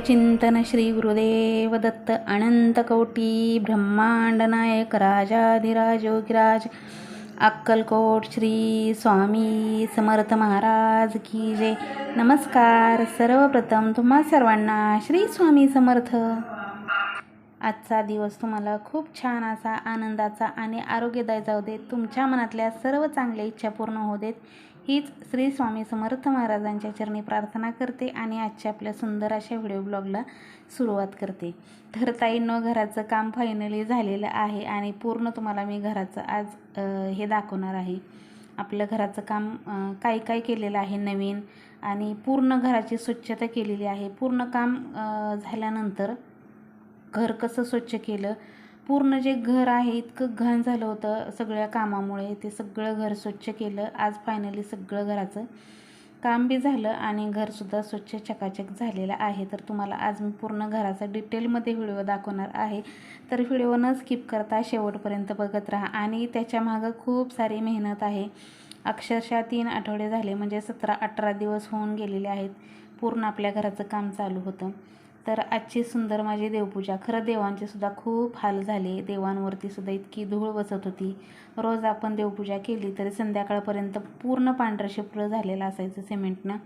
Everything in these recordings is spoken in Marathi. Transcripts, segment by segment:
चिंतन श्री गुरुदेव दत्त अनंत कोटी ब्रह्मांड नायक राजाधिराज अक्कलकोट श्री स्वामी समर्थ महाराज की जय. नमस्कार. सर्वप्रथम तुम्हा सर्वांना श्री स्वामी समर्थ. आजचा दिवस तुम्हाला खूप छान असा आनंदाचा आणि आरोग्यदायी जाऊ देत तुमच्या मनातल्या सर्व चांगल्या इच्छा पूर्ण होऊ देत हीच श्री स्वामी समर्थ महाराजांच्या चरणी प्रार्थना करते आणि आजच्या आपल्या सुंदर अशा व्हिडिओ ब्लॉगला सुरुवात करते. तर ताईंनो घराचं काम फायनली झालेलं आहे आणि पूर्ण तुम्हाला मी घराचं आज हे दाखवणार आहे. आपलं घराचं काम काय काय केलेलं आहे नवीन आणि पूर्ण घराची स्वच्छता केलेली आहे. पूर्ण काम झाल्यानंतर घर कसं स्वच्छ केलं? पूर्ण जे घर आहे इतकं घाण झालं होतं सगळ्या कामामुळे. ते सगळं घर स्वच्छ केलं. आज फायनली सगळं घराचं काम बी झालं आणि घरसुद्धा स्वच्छ चकाचक झालेलं आहे. तर तुम्हाला आज मी पूर्ण घराचा डिटेलमध्ये व्हिडिओ दाखवणार आहे. तर व्हिडिओ न स्किप करता शेवटपर्यंत बघत राहा. आणि त्याच्यामागं खूप सारी मेहनत आहे. अक्षरशः तीन आठवडे झाले म्हणजे सतरा अठरा दिवस होऊन गेलेले आहेत. पूर्ण आपल्या घराचं काम चालू होतं. तर आजची सुंदर माझी देवपूजा. खरं देवांचे सुद्धा खूप हाल झाले. देवांवरती सुद्धा इतकी धूळ बसत होती. रोज आपण देवपूजा केली तरी संध्याकाळपर्यंत पूर्ण पांढरं शिपरं झालेलं असायचं सिमेंटनं.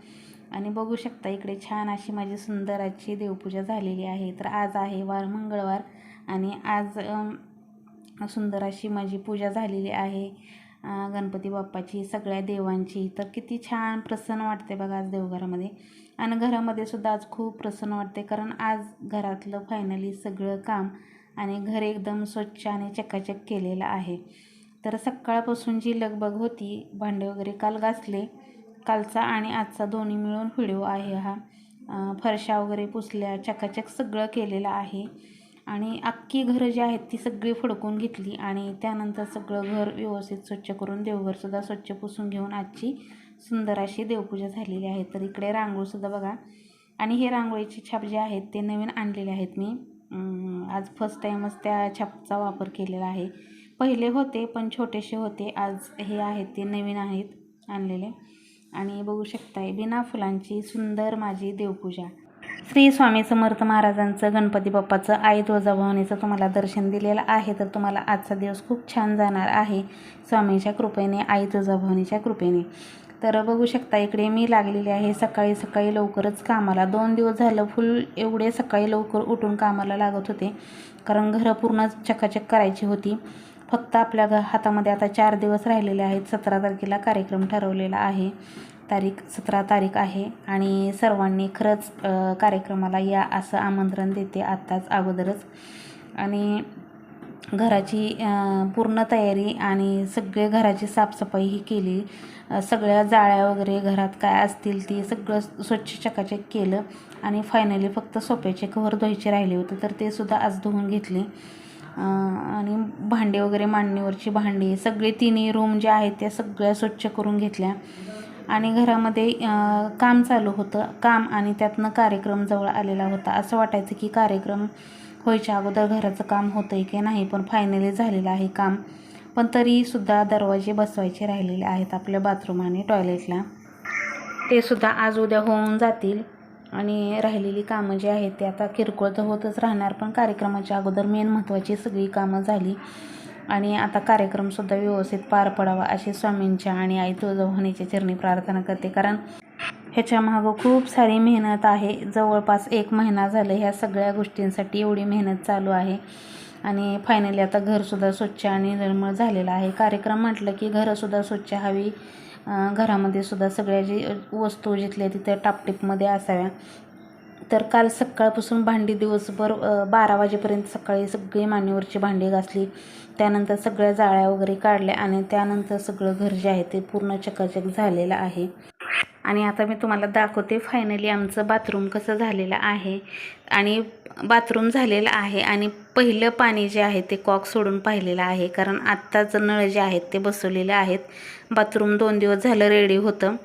आणि बघू शकता इकडे छान अशी माझी सुंदर आजची देवपूजा झालेली आहे. तर आज आहे वार मंगळवार आणि आज सुंदर अशी माझी पूजा झालेली आहे. गणपती बाप्पाची सगळ्या देवांची. तर किती छान प्रसन्न वाटते बघा आज देवघरामध्ये. आणि घरामध्ये सुद्धा आज खूप प्रसन्न वाटते कारण आज घरातलं फायनली सगळं काम आणि घर एकदम स्वच्छ आणि चकाचक केलेलं आहे. तर सकाळपासून जी लगबग होती भांडे वगैरे काल घासले. कालचा आणि आजचा दोन्ही मिळून व्हिडिओ आहे हा. फरशा वगैरे पुसल्या चकाचक सगळं केलेलं आहे. आणि अख्खी घरं जी आहेत ती सगळी फडकून घेतली आणि त्यानंतर सगळं घर व्यवस्थित स्वच्छ करून देवघरसुद्धा स्वच्छ पुसून घेऊन आजची सुंदर अशी देवपूजा झालेली आहे. तर इकडे रांगोळीसुद्धा बघा. आणि हे रांगोळीचे छाप जे आहेत ते नवीन आणलेले आहेत मी. आज फर्स्ट टाईमच त्या छापचा वापर केलेला आहे. पहिले होते पण छोटेसे होते. आज हे आहेत ते नवीन आहेत आणलेले. आणि बघू शकताय बिना फुलांची सुंदर माझी देवपूजा. श्री स्वामी समर्थ महाराजांचं गणपती बाप्पाचं आई तुळजाभवानीचं तुम्हाला दर्शन दिलेलं आहे. तर तुम्हाला आजचा दिवस खूप छान जाणार आहे. स्वामीच्या कृपेने आई तुळजाभवानीच्या कृपेने. तर बघू शकता इकडे मी लागलेली आहे. सकाळी सकाळी लवकरच कामाला. दोन दिवस झालं फुल एवढे सकाळी लवकर उठून कामाला लागत होते. कारण घरं पूर्ण चकाचक करायची होती. फक्त आपल्या घ हातामध्ये आता चार दिवस राहिलेले आहेत. सतरा तारखेला कार्यक्रम ठरवलेला आहे. तारीख सतरा तारीख आहे आणि सर्वांनी खरंच कार्यक्रमाला या असं आमंत्रण देते आत्ताच अगोदरच. आणि घराची पूर्ण तयारी आणि सगळे घराची साफसफाई ही केली. सगळ्या जाळ्या वगैरे घरात काय असतील ती सगळं स्वच्छ चकाचक केलं आणि फायनली फक्त सोप्याचे कवर धुवायचे राहिले होते तर ते सुद्धा आज धुवून घेतले. आणि भांडे वगैरे मांडणीवरची भांडी सगळे तिन्ही रूम ज्या आहेत त्या सगळ्या स्वच्छ करून घेतल्या. आणि घरामध्ये काम चालू होतं. काम आणि त्यातनं कार्यक्रम जवळ आलेला होता. असं वाटायचं की कार्यक्रम व्हायच्या अगोदर घराचं काम होतं आहे की नाही पण फायनली झालेलं आहे काम. पण तरीसुद्धा दरवाजे बसवायचे राहिलेले आहेत आपल्या बाथरूम आणि टॉयलेटला ते सुद्धा आज उद्या होऊन जातील. आणि राहिलेली कामं जी आहेत ते आता किरकोळ तर होतच राहणार. पण कार्यक्रमाच्या अगोदर मेन महत्त्वाची सगळी कामं झाली. आणि आता कार्यक्रमसुद्धा व्यवस्थित पार पडावा अशी स्वामींच्या आणि आई तुळजाभवानीच्या चरणी प्रार्थना करते. कारण ह्याच्या मागं खूप सारी मेहनत आहे. जवळपास एक महिना झालं ह्या सगळ्या गोष्टींसाठी एवढी मेहनत चालू आहे. आणि फायनली आता घरसुद्धा स्वच्छ आणि निर्मळ झालेलं आहे. कार्यक्रम म्हटलं की घरंसुद्धा स्वच्छ हवी. घरामध्ये सुद्धा सगळ्या जी वस्तू जिथल्या तिथं टापटीपमध्ये असाव्या. तर काल सकाळपासून भांडी दिवसभर बारा वाजेपर्यंत सकाळी सगळी मानेवरची भांडी घासली. त्यानंतर सगळ्या जाळ्या वगैरे काढल्या आणि त्यानंतर सगळं घर जे आहे ते पूर्ण चकाचक झालेलं आहे. आणि आता मी तुम्हाला दाखवते फायनली आमचं बाथरूम कसं झालेलं आहे. आणि बाथरूम झालेलं आहे आणि पहिलं पाणी जे आहे ते कॉक सोडून पाहिलेलं आहे. कारण आत्ताच नळ जे आहेत ते बसवलेले आहेत. बाथरूम दोन दिवस झालं रेडी होतं.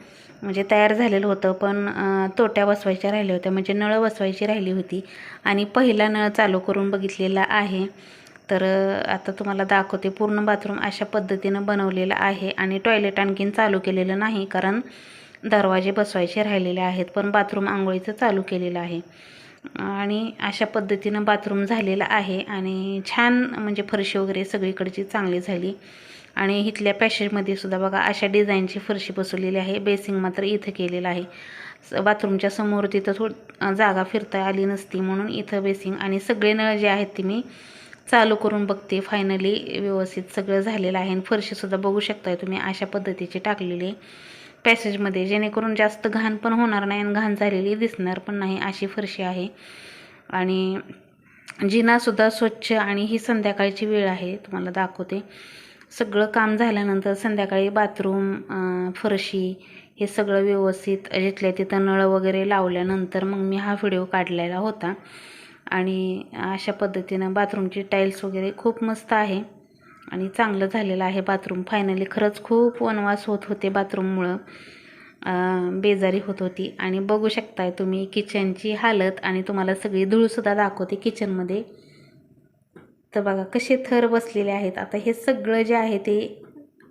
म्हणजे तयार झालेलं होतं पण तोट्या बसवायच्या राहिल्या होत्या. म्हणजे नळ बसवायची राहिली होती आणि पहिला नळ चालू करून बघितलेला आहे. तर आता तुम्हाला दाखवते पूर्ण बाथरूम अशा पद्धतीनं बनवलेलं आहे आणि टॉयलेट आणखीन चालू केलेलं नाही कारण दरवाजे बसवायचे राहिलेले आहेत पण बाथरूम आंघोळीचं चालू केलेलं आहे. आणि अशा पद्धतीनं बाथरूम झालेलं आहे आणि छान म्हणजे फरशी वगैरे सगळीकडची चांगली झाली. आणि इथल्या पॅशेजमध्ये सुद्धा बघा अशा डिझाईनची फरशी बसवलेली आहे. बेसिंग मात्र इथं केलेलं आहे. स बाथरूमच्या समोर तिथं थोड जागा फिरता आली नसती म्हणून इथं बेसिंग आणि सगळे नळ जे आहेत ते मी चालू करून बघते. फायनली व्यवस्थित सगळं झालेलं आहे. आणि फरशीसुद्धा बघू शकताय तुम्ही अशा पद्धतीची टाकलेली पॅसेजमध्ये जेणेकरून जास्त घाण पण होणार नाही आणि घाण झालेली दिसणार पण नाही अशी फरशी आहे. आणि जिनासुद्धा स्वच्छ आणि ही संध्याकाळची वेळ आहे तुम्हाला दाखवते. सगळं काम झाल्यानंतर संध्याकाळी बाथरूम फरशी हे सगळं व्यवस्थित जिथल्या तिथं नळ वगैरे लावल्यानंतर मग मी हा व्हिडिओ काढलेला होता. आणि अशा पद्धतीनं बाथरूमची टाईल्स वगैरे खूप मस्त आहे आणि चांगलं झालेलं आहे बाथरूम. फायनली खरंच खूप वनवास होत होते बाथरूममुळं. बेजारी होत होती. आणि बघू शकताय तुम्ही किचनची हालत आणि तुम्हाला सगळी धूळसुद्धा दाखवते किचनमध्ये तर बघा कसे थर बसलेले आहेत. आता हे सगळं जे आहे ते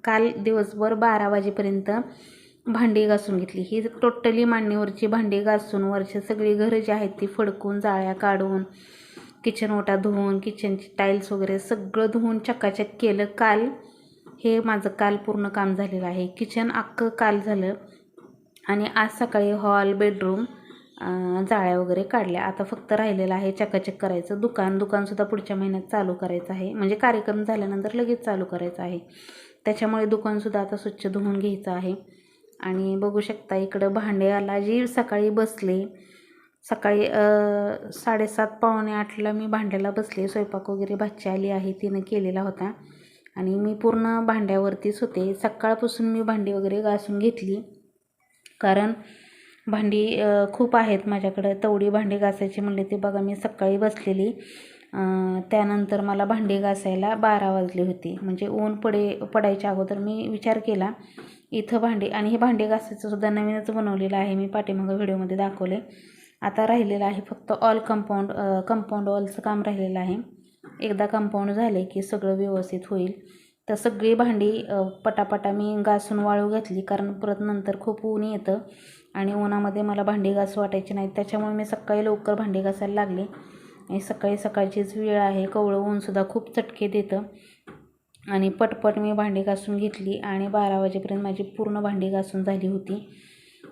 काल दिवसभर बारा वाजेपर्यंत भांडी घासून घेतली. ही टोटली मांडणीवरची भांडी घासून वरची सगळी घरं जी आहेत ती फडकून जाळ्या काढून किचन ओटा धुवून किचनची टाईल्स वगैरे सगळं धुवून चकाचक केलं. काल हे माझं काल पूर्ण काम झालेलं आहे. किचन अख्खं काल झालं. आणि आज सकाळी हॉल बेडरूम जाळ्या वगैरे काढल्या. आता फक्त राहिलेलं आहे चकाचक करायचं. दुकान दुकानसुद्धा पुढच्या महिन्यात चालू करायचं आहे. म्हणजे कार्यक्रम झाल्यानंतर लगेच चालू करायचं आहे. त्याच्यामुळे दुकानसुद्धा आता स्वच्छ धुवून घ्यायचं आहे. आणि बघू शकता इकडं भांड्याला जी सकाळी बसले सकाळी साडेसात पावणे आठला मी भांड्याला बसले. स्वयंपाक वगैरे भाची आली आहे तिनं केलेला होता. आणि मी पूर्ण भांड्यावरतीच होते. सकाळपासून मी भांडी वगैरे घासून घेतली. कारण भांडी खूप आहेत माझ्याकडं. तेवढी भांडी घासायची म्हणले ती. बघा मी सकाळी बसलेली. त्यानंतर मला भांडी घासायला बारा वाजली होती. म्हणजे ऊन पडे पडायच्या अगोदर मी विचार केला इथं भांडी आणि हे भांडी घासायचं सुद्धा नवीनच बनवलेलं आहे. मी पाठीमागं व्हिडिओमध्ये दाखवले आता राहिलेलं आहे फक्त ऑल कंपाऊंड कंपाऊंड ऑलचं काम राहिलेलं आहे. एकदा कंपाऊंड झाले की सगळं व्यवस्थित होईल. तर सगळी भांडी पटापटा मी घासून वाळू घातली कारण परत नंतर खूप ऊन येतं. आणि उन्हामध्ये मला भांडी घास वाटायची नाहीत. त्याच्यामुळे मी सकाळी लवकर भांडी घासायला लागले. आणि सकाळी सकाळचीच वेळ आहे. कवळं ऊनसुद्धा खूप चटके देतं. आणि पटपट मी भांडी घासून घेतली आणि बारा वाजेपर्यंत माझी पूर्ण भांडी घासून झाली होती.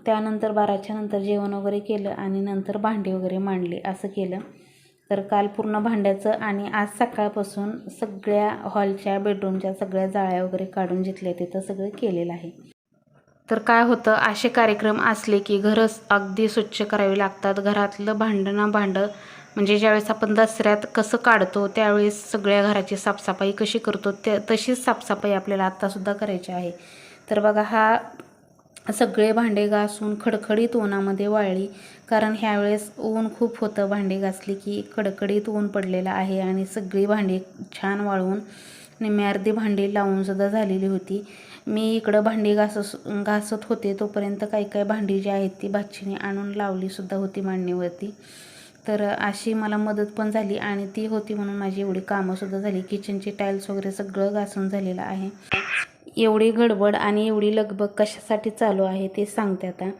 त्यानंतर बाराच्या नंतर जेवण वगैरे केलं आणि नंतर भांडी वगैरे मांडली. असं केलं. तर काल पूर्ण भांड्याचं आणि आज सकाळपासून सगळ्या हॉलच्या बेडरूमच्या सगळ्या जाळ्या वगैरे काढून जिथल्या तिथं सगळं केलेलं आहे. तर काय होतं असे कार्यक्रम असले की घरच अगदी स्वच्छ करावे लागतात. घरातलं भांडणं भांडं. म्हणजे ज्यावेळेस आपण दसऱ्यात कसं काढतो त्यावेळेस सगळ्या घराची साफसफाई कशी करतो त्या तशीच साफसफाई आपल्याला आत्तासुद्धा करायची आहे. तर बघा हा सगळे भांडे घासून खडखडीत उन्हामध्ये वाळली. कारण ह्यावेळेस ऊन खूप होतं. भांडी घासली की खडखडीत ऊन पडलेलं आहे आणि सगळी भांडी छान वाळवून निम्मी अर्धी भांडी लावूनसुद्धा झालेली होती. मी इकडं भांडी घासस घासत होते तोपर्यंत काही काही भांडी जी आहेत ती भाचीने आणून लावलीसुद्धा होती मांडणीवरती. तर अशी मला मदत पण झाली आणि ती होती म्हणून माझी एवढी कामंसुद्धा झाली. किचनची टाईल्स वगैरे सगळं घासून झालेलं आहे. एवढी गडबड आणि एवढी लगबग कशासाठी चालू आहे ते सांगते आता.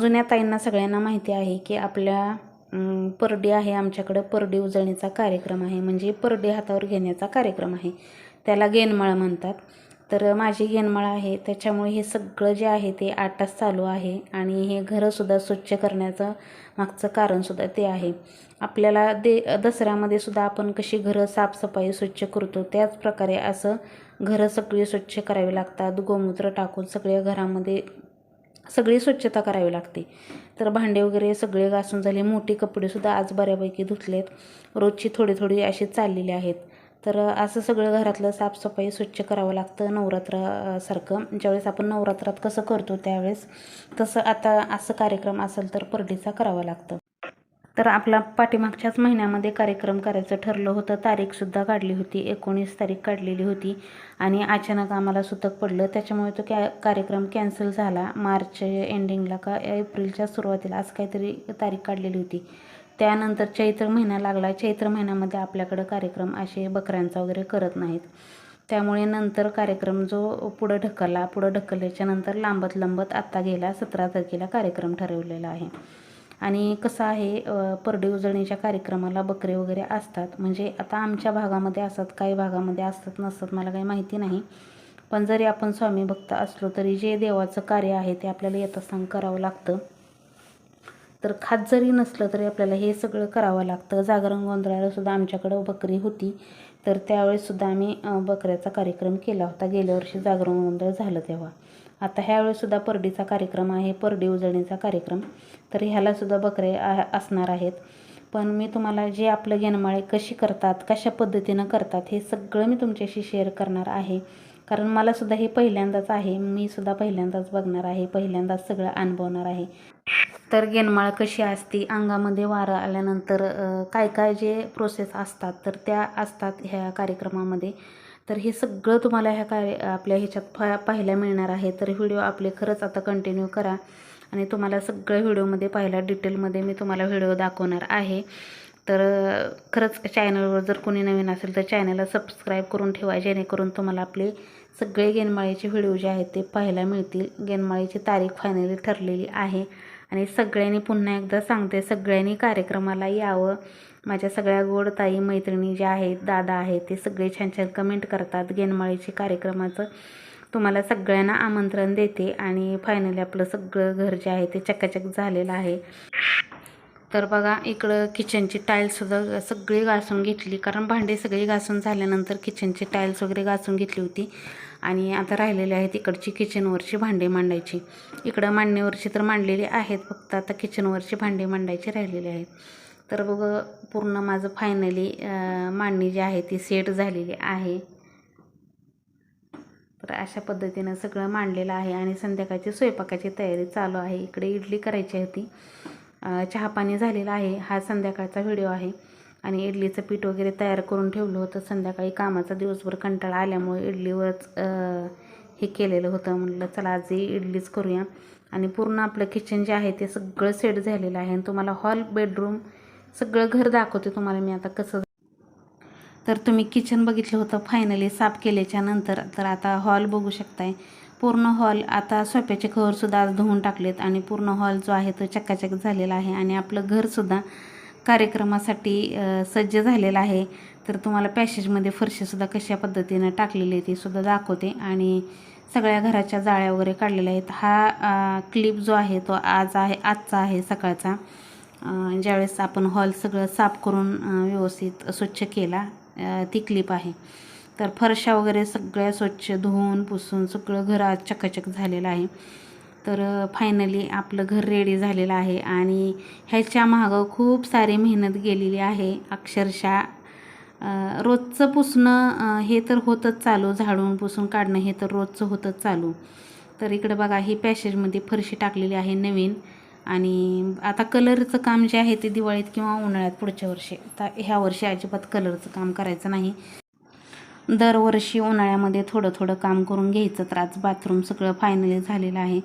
जुन्या ताईंना सगळ्यांना माहिती आहे की आपल्या परडे आहे आमच्याकडं. परडे उजळणीचा कार्यक्रम आहे. म्हणजे परडे हातावर घेण्याचा कार्यक्रम आहे. त्याला गेनमाळ म्हणतात. तर माझी गेनमाळ आहे. त्याच्यामुळे हे सगळं जे आहे ते आठ तास चालू आहे. आणि हे घरंसुद्धा स्वच्छ करण्याचं मागचं कारणसुद्धा ते आहे. आपल्याला दे दसऱ्यामध्ये सुद्धा आपण कशी घरं साफसफाई स्वच्छ करतो त्याच प्रकारे असं घरं सगळी स्वच्छ करावी लागतात. गोमूत्र टाकून सगळ्या घरामध्ये सगळी स्वच्छता करावी लागते. तर भांडे वगैरे सगळे घासून झाले. मोठे कपडेसुद्धा आज बऱ्यापैकी धुतलेत. रोजची थोडी थोडी अशी चाललेली आहेत. तर असं सगळं घरातलं साफसफाई स्वच्छ करावं लागतं नवरात्रासारखं. ज्यावेळेस आपण नवरात्रात कसं करतो त्यावेळेस तसं आता असं कार्यक्रम असेल तर परडीचा करावा लागतं. तर आपला पाठीमागच्याच महिन्यामध्ये कार्यक्रम करायचं ठरलं होतं. तारीखसुद्धा काढली होती. एकोणीस तारीख काढलेली होती. आणि अचानक आम्हाला सुतक पडलं. त्याच्यामुळे तो कॅ कार्यक्रम कॅन्सल झाला. मार्च एंडिंगला का एप्रिलच्या सुरुवातीला असं काहीतरी तारीख काढलेली होती. त्यानंतर चैत्र महिना लागला. चैत्र महिन्यामध्ये आपल्याकडं कार्यक्रम असे बकऱ्यांचा वगैरे करत नाहीत. त्यामुळे नंतर कार्यक्रम जो पुढं ढकलला पुढं ढकलल्याच्या नंतर लांबत लांबत आत्ता गेला सतरा तारखेला कार्यक्रम ठरवलेला आहे. आणि कसं आहे परडी उजळणीच्या कार्यक्रमाला बकरे वगैरे असतात. म्हणजे आता आमच्या भागामध्ये असतात काही भागामध्ये असतात नसतात मला काही माहिती नाही. पण जरी आपण स्वामी भक्त असलो तरी जे देवाचं कार्य आहे ते आपल्याला येत असताना करावं लागतं. तर खात जरी नसलं तरी आपल्याला हे सगळं करावं लागतं. जागरण गोंधळाला सुद्धा आमच्याकडं बकरी होती. तर त्यावेळेससुद्धा आम्ही बकऱ्याचा कार्यक्रम केला होता. गेल्या वर्षी जागरण गोंधळ झालं तेव्हा. आता ह्यावेळेसुद्धा परडीचा कार्यक्रम आहे. परडी उजळणीचा कार्यक्रम. तर ह्यालासुद्धा बकरे आ- असणार आहेत. पण मी तुम्हाला जे आपलं गेनमाळे कशी करतात कशा पद्धतीनं करतात हे सगळं मी तुमच्याशी शेअर करणार आहे. कारण मला सुद्धा हे पहिल्यांदाच आहे. मी सुद्धा पहिल्यांदाच बघणार आहे. पहिल्यांदाच सगळं अनुभवणार आहे. तर गेनमाळ कशी असती? अंगामध्ये वारं आल्यानंतर काय काय जे प्रोसेस असतात तर त्या असतात ह्या कार्यक्रमामध्ये. तर हे सगळं तुम्हाला ह्या कार्य आपल्या ह्याच्यात पा पाहायला मिळणार आहे. तर व्हिडिओ आपले खरंच आता कंटिन्यू करा. आणि तुम्हाला सगळं व्हिडिओमध्ये पाहायला डिटेलमध्ये मी तुम्हाला व्हिडिओ दाखवणार आहे. तर खरंच चॅनलवर जर कोणी नवीन असेल तर चॅनलला सबस्क्राईब करून ठेवा. जेणेकरून तुम्हाला आपले सगळे गेनमाळीचे व्हिडिओ जे आहेत ते पाहायला मिळतील. गेनमाळीची तारीख फायनली ठरलेली आहे. आणि सगळ्यांनी पुन्हा एकदा सांगते सगळ्यांनी कार्यक्रमाला यावं. माझ्या सगळ्या गोड ताई मैत्रिणी ज्या आहेत दादा आहेत ते सगळे छान छान कमेंट करतात गेनमाळीचे कार्यक्रमाचं. तुम्हाला सगळ्यांना आमंत्रण देते आणि फायनली आपलं सगळं घर जे आहे ते चकाचक झालेलं आहे. तर बघा इकडं किचनची टाईल्ससुद्धा सगळी घासून घेतली. कारण भांडे सगळी घासून झाल्यानंतर किचनची टाईल्स वगैरे घासून घेतली होती. आणि आता राहिलेले आहेत इकडची किचनवरची भांडे मांडायची. इकडं मांडणीवरची तर मांडलेली आहेत फक्त आता किचनवरची भांडे मांडायची राहिलेली आहेत. तर बघ पूर्ण माझं फायनली मांडणी जी आहे ती सेट झालेली आहे. तर अशा पद्धतीनं सगळं मांडलेलं आहे आणि संध्याकाळची स्वयंपाकाची तयारी चालू आहे. इकडे इडली करायची होती. अ, चहापाणी झालेला आहे. हा संध्याकाळचा व्हिडिओ आहे. आणि इडलीचं पीठ वगैरे तयार करून ठेवलं होतं. संध्याकाळी कामाचा दिवसभर कंटाळा आल्यामुळे इडलीवरच हे केलेलं होतं. म्हटलं चला आजही इडलीच करूया. आणि पूर्ण आपलं किचन जे आहे ते सगळं सेट झालेलं आहे. आणि तुम्हाला हॉल बेडरूम सगळं घर दाखवते तुम्हाला मी आता कसं. तर तुम्ही किचन बघितलं होतं फायनली साफ केल्याच्यानंतर तर आता हॉल बघू शकताय. पूर्ण हॉल आता सोप्याचे खवरसुद्धा आज धुवून टाकलेत. आणि पूर्ण हॉल जो आहे तो चक्काचक झालेला आहे. आणि आपलं घरसुद्धा कार्यक्रमासाठी सज्ज झालेला आहे. तर तुम्हाला पॅसेजमध्ये फरशीसुद्धा कशा पद्धतीनं टाकलेली आहे ती सुद्धा दाखवते. आणि सगळ्या घराच्या जाळ्या वगैरे काढलेल्या आहेत. हा क्लिप जो आहे तो आज आहे आजचा आहे सकाळचा. ज्यावेळेस आपण हॉल सगळं साफ करून व्यवस्थित स्वच्छ केला ती क्लिप आहे. तर फरशा वगैरे सगळ्या स्वच्छ धुवून पुसून सगळं घर आज चकाचक झालेलं आहे. तर फायनली आपलं घर रेडी झालेलं आहे आणि ह्याच्या मागं खूप सारी मेहनत गेलेली आहे. अक्षरशः रोजचं पुसणं हे तर होतंच चालू. झाडून पुसून काढणं हे तर रोजचं होतंच चालू. तर इकडं बघा ही पॅसेजमध्ये फरशी टाकलेली आहे नवीन आणि आता कलरचं काम जे आहे ते दिवाळीत किंवा उन्हाळ्यात पुढच्या वर्षी. आता ह्या वर्षी अजिबात कलरचं काम करायचं नाही. दरवर्षी उन्हाळ्यामध्ये थोडं थोडं काम करून घ्यायचं. तर आज बाथरूम सगळं फायनली झालेलं आहे.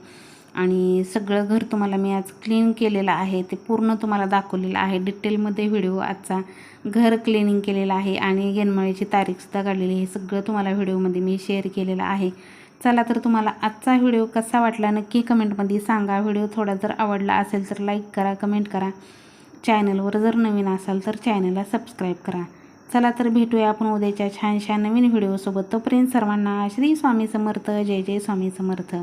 आणि सगळं घर तुम्हाला मी आज क्लीन केलेलं आहे ते पूर्ण तुम्हाला दाखवलेलं आहे. डिटेलमध्ये व्हिडिओ आजचा घर क्लिनिंग केलेलं आहे आणि गेनमळीची तारीखसुद्धा काढलेली आहे. सगळं तुम्हाला व्हिडिओमध्ये मी शेअर केलेलं आहे. चला तर तुम्हाला आजचा व्हिडिओ कसा वाटला नक्की कमेंटमध्ये सांगा. व्हिडिओ थोडा जर आवडला असेल तर लाईक करा कमेंट करा. चॅनलवर जर नवीन असाल तर चॅनलला सबस्क्राईब करा. चला तर भेटूया आपण उद्याच्या छानशा नवीन व्हिडिओसोबत तोपर्यंत सर्वांना श्री स्वामी समर्थ. जय जय स्वामी समर्थ.